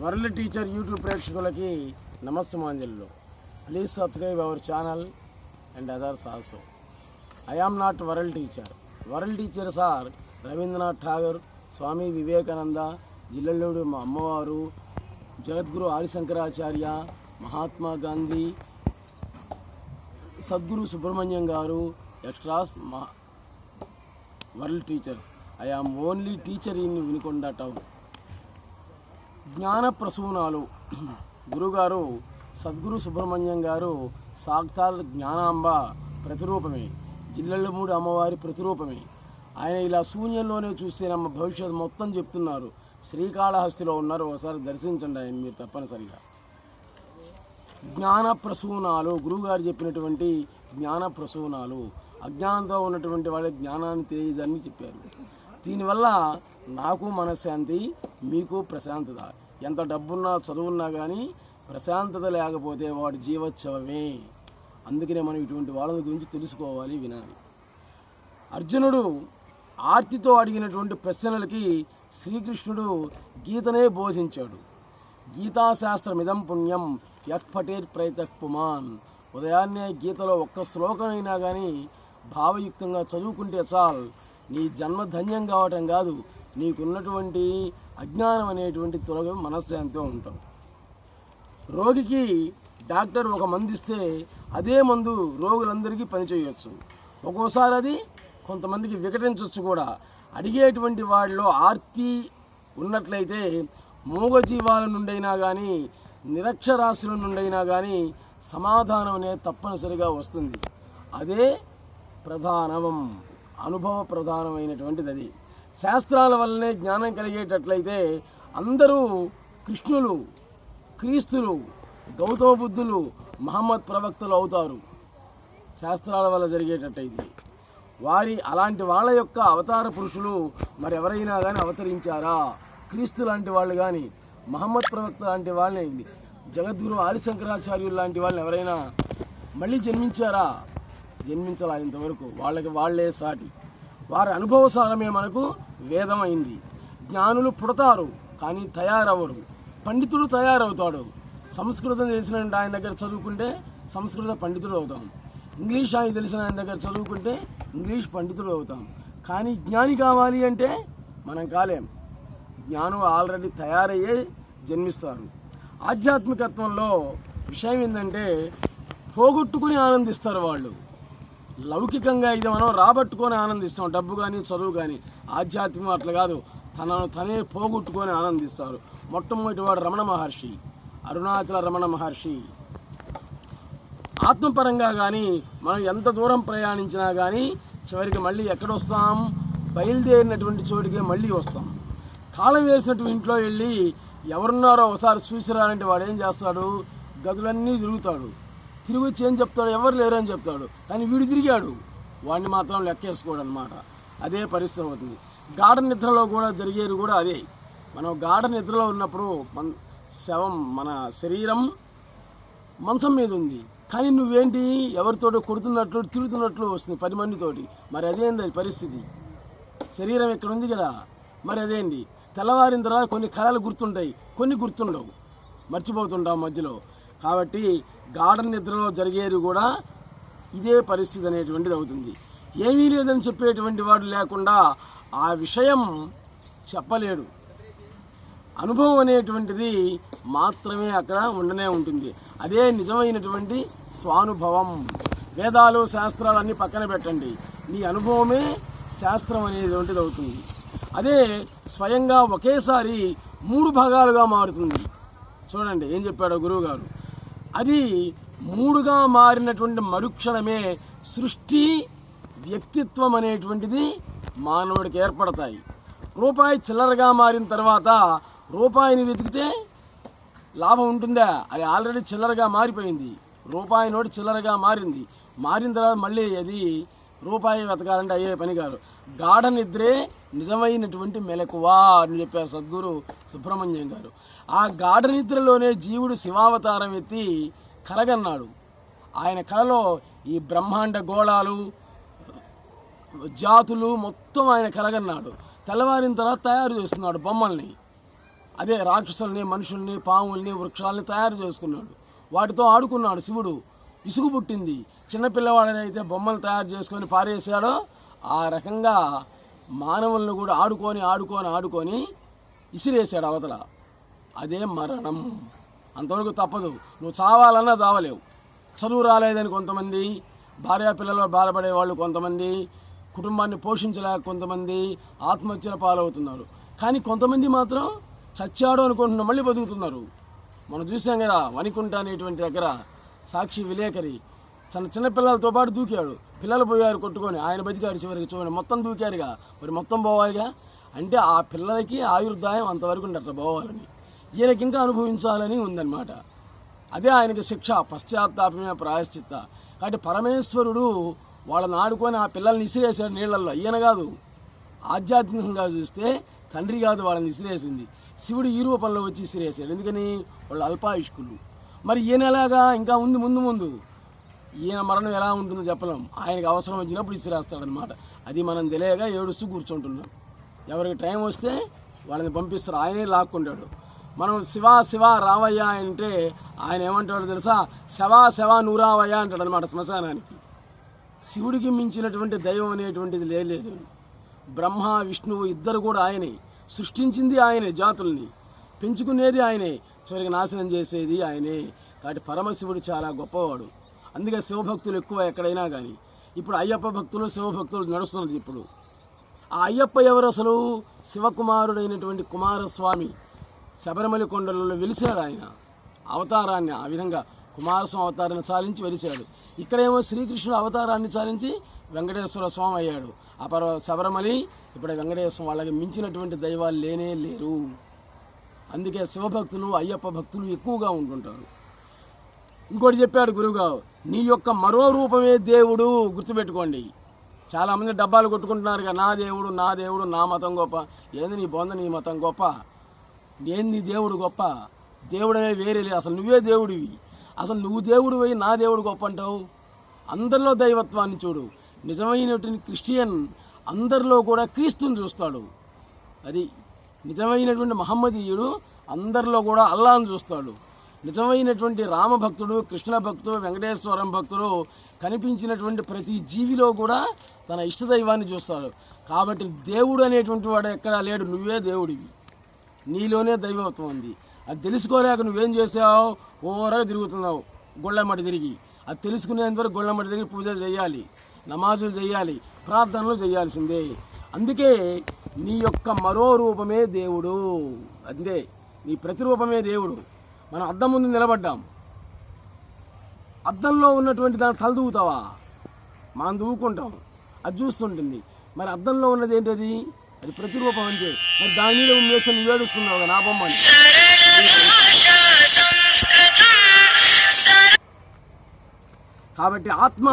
World teacher YouTube ప్రేక్షకులకి నమస్తమాంజలు please subscribe our channel and others also I am not world teacher. World teachers are Rabindranath Tagore Swami Vivekananda జిల్లలోడు మా అమ్మవారు జగద్గురు ఆదిశంకరాచార్య మహాత్మా గాంధీ సద్గురు సుబ్రహ్మణ్యం గారు extras మా world teachers I am only teacher in Vinukonda town జ్ఞాన ప్రసూనాలు గురుగారు సద్గురు సుబ్రహ్మణ్యం గారు సాక్షాత్ జ్ఞానాంబ ప్రతిరూపమే. జిల్లెళ్ళమూడి అమ్మవారి ప్రతిరూపమే. ఆయన ఇలా శూన్యంలోనే చూస్తే నమ్మ భవిష్యత్తు మొత్తం చెప్తున్నారు. శ్రీకాళహస్తిలో ఉన్నారు. ఒకసారి దర్శించండి ఆయన మీరు తప్పనిసరిగా. జ్ఞాన ప్రసూనాలు గురువుగారు చెప్పినటువంటి జ్ఞాన ప్రసూనాలు అజ్ఞానంతో ఉన్నటువంటి వాళ్ళ జ్ఞానాన్ని తెలియదని చెప్పారు. దీనివల్ల నాకు మనశ్శాంతి మీకు ప్రశాంతత. ఎంత డబ్బున్నా చదువున్నా కానీ ప్రశాంతత లేకపోతే వాడు జీవోత్సవమే. అందుకనే మనం ఇటువంటి వాళ్ళ గురించి తెలుసుకోవాలి వినాలి. అర్జునుడు ఆర్తితో అడిగినటువంటి ప్రశ్నలకి శ్రీకృష్ణుడు గీతనే బోధించాడు. గీతాశాస్త్రమిదం పుణ్యం యత్పటేర్ ప్రయత పుమాన్. ఉదయాన్నే గీతలో ఒక్క శ్లోకమైనా కానీ భావయుక్తంగా చదువుకుంటే చాలు. నీ జన్మ ధన్యం కావటం కాదు. నీకున్నటువంటి అజ్ఞానం అనేటువంటి తొలగ మనశ్శాంతితో ఉంటాం. రోగికి డాక్టర్ ఒక మందు ఇస్తే అదే మందు రోగులందరికీ పనిచేయవచ్చు ఒక్కోసారి అది కొంతమందికి వికటించవచ్చు కూడా. అడిగేటువంటి వాళ్ళలో ఆర్తి ఉన్నట్లయితే మూగజీవాల నుండైనా కానీ నిరక్షరాశుల నుండైనా కానీ సమాధానం అనేది తప్పనిసరిగా వస్తుంది. అదే ప్రధానం అనుభవ ప్రధానమైనటువంటిది అది. శాస్త్రాల వల్లనే జ్ఞానం కలిగేటట్లయితే అందరూ కృష్ణులు క్రీస్తులు గౌతమ బుద్ధులు మహమ్మద్ ప్రవక్తలు అవుతారు. శాస్త్రాల వల్ల జరిగేటట్టయితే వారి అలాంటి వాళ్ళ యొక్క అవతార పురుషులు మరెవరైనా కానీ అవతరించారా? క్రీస్తు లాంటి వాళ్ళు కానీ మహమ్మద్ ప్రవక్త లాంటి వాళ్ళని జగద్గురు ఆదిశంకరాచార్యులు లాంటి వాళ్ళని ఎవరైనా మళ్ళీ జన్మించారా? జన్మించాలా ఇంతవరకు. వాళ్ళకి వాళ్ళే సాటి. వారి అనుభవసారమే మనకు వేదమైంది. జ్ఞానులు పుడతారు కానీ తయారవరు పండితుడు తయారవుతాడు. సంస్కృతం తెలిసిన ఆయన దగ్గర చదువుకుంటే సంస్కృత పండితుడు అవుతాం. ఇంగ్లీష్ ఆయన తెలిసిన ఆయన దగ్గర చదువుకుంటే ఇంగ్లీష్ పండితుడు అవుతాం. కానీ జ్ఞాని కావాలి అంటే మనం కాలేం. జ్ఞానం ఆల్రెడీ తయారయ్యే జన్మిస్తారు. ఆధ్యాత్మికత్వంలో విషయం ఏంటంటే పోగొట్టుకుని ఆనందిస్తారు వాళ్ళు. లౌకికంగా ఇది మనం రాబట్టుకొని ఆనందిస్తాం. డబ్బు కానీ చదువు కానీ ఆధ్యాత్మికం అట్లా కాదు. తనను తనే పోగొట్టుకొని ఆనందిస్తారు. మొట్టమొదటి వాడు రమణ మహర్షి. అరుణాచల రమణ మహర్షి. ఆత్మపరంగా కానీ మనం ఎంత దూరం ప్రయాణించినా కానీ చివరికి మళ్ళీ ఎక్కడొస్తాం? బయలుదేరినటువంటి చోటికే మళ్ళీ వస్తాం. కాలం వేసినట్టు ఇంట్లో వెళ్ళి ఎవరున్నారో ఒకసారి చూసిరానంటే వాడు ఏం చేస్తాడు? గదులన్నీ తిరుగుతాడు. తిరిగి వచ్చి ఏం చెప్తాడు? ఎవరు లేరు అని చెప్తాడు. కానీ వీడు తిరిగాడు. వాడిని మాత్రం లెక్కేసుకోడు అనమాట అదే పరిస్థితి అవుతుంది. గాఢ నిద్రలో కూడా జరిగేది కూడా అదే. మనం గాఢ నిద్రలో ఉన్నప్పుడు మన శవం మన శరీరం మంచం మీద ఉంది. కానీ నువ్వేంటి? ఎవరితోటో కొడుతున్నట్లు తిరుగుతున్నట్లు వస్తుంది పది మందితోటి. మరి అదేంది అది పరిస్థితి? శరీరం ఇక్కడ ఉంది కదా. మరి అదేంటి? తెల్లవారిన తర్వాత కొన్ని కళలు గుర్తుంటాయి. కొన్ని గుర్తుండవు. మర్చిపోతుంటాం మధ్యలో. కాబట్టి గాఢ నిద్రలో జరిగేది కూడా ఇదే పరిస్థితి అనేటువంటిది అవుతుంది. ఏమీ లేదని చెప్పేటువంటి వాడు లేకుండా ఆ విషయం చెప్పలేడు. అనుభవం అనేటువంటిది మాత్రమే అక్కడ ఉండనే ఉంటుంది. అదే నిజమైనటువంటి స్వానుభవం. వేదాలు శాస్త్రాలు అన్నీ పక్కన పెట్టండి. నీ అనుభవమే శాస్త్రం అనేటువంటిది అవుతుంది. అదే స్వయంగా ఒకేసారి మూడు భాగాలుగా మారుతుంది. చూడండి ఏం చెప్పాడో గురువుగారు? అది మూడుగా మారినటువంటి మరుక్షణమే సృష్టి వ్యక్తిత్వం అనేటువంటిది మానవుడికి ఏర్పడతాయి. రూపాయి చిల్లరగా మారిన తర్వాత రూపాయిని వెతికితే లాభం ఉంటుందా? అది ఆల్రెడీ చిల్లరగా మారిపోయింది. రూపాయి నోటి చిల్లరగా మారింది. మారిన తర్వాత మళ్ళీ అది రూపాయి వెతకాలంటే అయ్యే పని కాదు. గాఢ నిద్రే నిజమైనటువంటి మెలకువా అని చెప్పారు సద్గురు సుబ్రహ్మణ్యం గారు. ఆ గాఢ నిద్రలోనే జీవుడు శివావతారం ఎత్తి కలగన్నాడు. ఆయన కలలో ఈ బ్రహ్మాండ గోళాలు జాతులు మొత్తం ఆయన కలగన్నాడు. తెల్లవారిన తర్వాత తయారు చేస్తున్నాడు బొమ్మల్ని. అదే రాక్షసుల్ని మనుషుల్ని పాముల్ని వృక్షాలని తయారు చేసుకున్నాడు. వాటితో ఆడుకున్నాడు శివుడు. ఇసుగు పుట్టింది. చిన్నపిల్లవాడనైతే బొమ్మలు తయారు చేసుకొని పారేసాడో ఆ రకంగా మానవులను కూడా ఆడుకొని ఆడుకొని ఆడుకొని ఇసిరేసాడు అవతల. అదే మరణం. అంతవరకు తప్పదు. నువ్వు చావాలన్నా చావలేవు. చదువు రాలేదని కొంతమంది భార్యా పిల్లలు బాధపడే వాళ్ళు కొంతమంది కుటుంబాన్ని పోషించలేక కొంతమంది ఆత్మహత్యల పాలవుతున్నారు. కానీ కొంతమంది మాత్రం చచ్చాడు అనుకుంటున్న మళ్ళీ బతుకుతున్నారు. మనం చూసాం కదా వణికుంట అనేటువంటి దగ్గర సాక్షి విలేకరి తన చిన్న పిల్లలతో పాటు దూకాడు. పిల్లలు పోయారు కొట్టుకొని ఆయన బతికాడు చివరికి చూడండి మొత్తం దూకారుగా. మరి మొత్తం పోవాలిగా? అంటే ఆ పిల్లలకి ఆయుర్దాయం అంతవరకు ఉండట పోవాలని. ఈయనకి ఇంకా అనుభవించాలని ఉందన్నమాట. అదే ఆయనకి శిక్ష పశ్చాత్తాపమే ప్రాయశ్చిత్త. కాబట్టి పరమేశ్వరుడు వాళ్ళని ఆడుకొని ఆ పిల్లల్ని ఇసిరేశాడు నీళ్ళల్లో. ఈయన కాదు. ఆధ్యాత్మికంగా చూస్తే తండ్రి కాదు వాళ్ళని ఇసిరేసింది. శివుడు ఈ రూపంలో వచ్చి ఇసిరేసాడు ఎందుకని? వాళ్ళు అల్పాయుష్కులు. మరి ఈయన ఎలాగా? ఇంకా ఉంది ముందు ముందు. ఈయన మరణం ఎలా ఉంటుందో చెప్పలేం. ఆయనకు అవసరం వచ్చినప్పుడు ఇసిరేస్తాడనమాట అది మనం తెలియక ఏడుస్తూ కూర్చుంటున్నాం. ఎవరికి టైం వస్తే వాళ్ళని పంపిస్తారు. ఆయనే లాక్కుంటాడు. మనం శివ శివ రావయ్య అంటే ఆయన ఏమంటాడో తెలుసా? శవా శవ నూరావయ్య అంటాడు అనమాట శ్మశానానికి. శివుడికి మించినటువంటి దైవం అనేటువంటిది లేదు. బ్రహ్మ విష్ణువు ఇద్దరు కూడా ఆయనే. సృష్టించింది ఆయనే జాతుల్ని. పెంచుకునేది ఆయనే. చివరికి నాశనం చేసేది ఆయనే. కాబట్టి పరమశివుడు చాలా గొప్పవాడు. అందుకే శివభక్తులు ఎక్కువ ఎక్కడైనా కానీ ఇప్పుడు అయ్యప్ప భక్తులు శివభక్తులు నడుస్తున్నది ఇప్పుడు. ఆ అయ్యప్ప ఎవరు అసలు? శివకుమారుడైనటువంటి కుమారస్వామి. శబరిమల కొండలలో వెలిశాడు ఆయన. అవతారాన్ని ఆ విధంగా కుమారస్వామి అవతారాన్ని చాలించి వెలిశాడు. ఇక్కడేమో శ్రీకృష్ణుడు అవతారాన్ని చాలించి వెంకటేశ్వర స్వామి అయ్యాడు. ఆ పర్వ శబరిమలి ఇప్పుడు వెంకటేశ్వరం వాళ్ళకి మించినటువంటి దైవాలు లేనే లేరు. అందుకే శివభక్తులు అయ్యప్ప భక్తులు ఎక్కువగా ఉంటుంటారు. ఇంకోటి చెప్పాడు గురువుగారు నీ యొక్క మరో రూపమే దేవుడు గుర్తుపెట్టుకోండి. చాలామంది డబ్బాలు కొట్టుకుంటున్నారు కదా నా దేవుడు నా దేవుడు నా మతం గొప్ప. ఏంది నీ బొంద నీ మతం గొప్ప? ఏంది నీ దేవుడు గొప్ప? దేవుడనే వేరే లేదు. అసలు నువ్వే దేవుడివి అసలు నువ్వు దేవుడు పోయి నా దేవుడు గొప్ప అంటావు? అందరిలో దైవత్వాన్ని చూడు. నిజమైనటువంటి క్రిస్టియన్ అందరిలో కూడా క్రీస్తుని చూస్తాడు. అది నిజమైనటువంటి మహమ్మదీయుడు అందరిలో కూడా అల్లాను చూస్తాడు. నిజమైనటువంటి రామభక్తుడు కృష్ణ భక్తుడు వెంకటేశ్వరం భక్తుడు కనిపించినటువంటి ప్రతి జీవిలో కూడా తన ఇష్టదైవాన్ని చూస్తాడు. కాబట్టి దేవుడు అనేటువంటి వాడు ఎక్కడా లేడు నువ్వే దేవుడివి. నీలోనే దైవత్వం ఉంది. అది తెలుసుకోలేక నువ్వేం చేసావు? ఓరగా తిరుగుతున్నావు గుళ్ళమ్మటి తిరిగి. అది తెలుసుకునేంతవరకు గుళ్ళమ్మటి తిరిగి పూజలు చేయాలి నమాజులు చేయాలి ప్రార్థనలు చేయాల్సిందే. అందుకే నీ యొక్క మరో రూపమే దేవుడు. అంతే నీ ప్రతిరూపమే దేవుడు. మనం అద్దం ముందు నిలబడ్డాం. అద్దంలో ఉన్నటువంటి దాన్ని తలదూగుతావా మనం దూకుంటాం. అది చూస్తుంటుంది. మరి అద్దంలో ఉన్నది ఏంటది? అది ప్రతిరూపం అంతే మరి దాని మీద ఉమ్మేసి నువ్వు ఏడుస్తున్నావు కదా, నా బొమ్మ. కాబట్టి ఆత్మ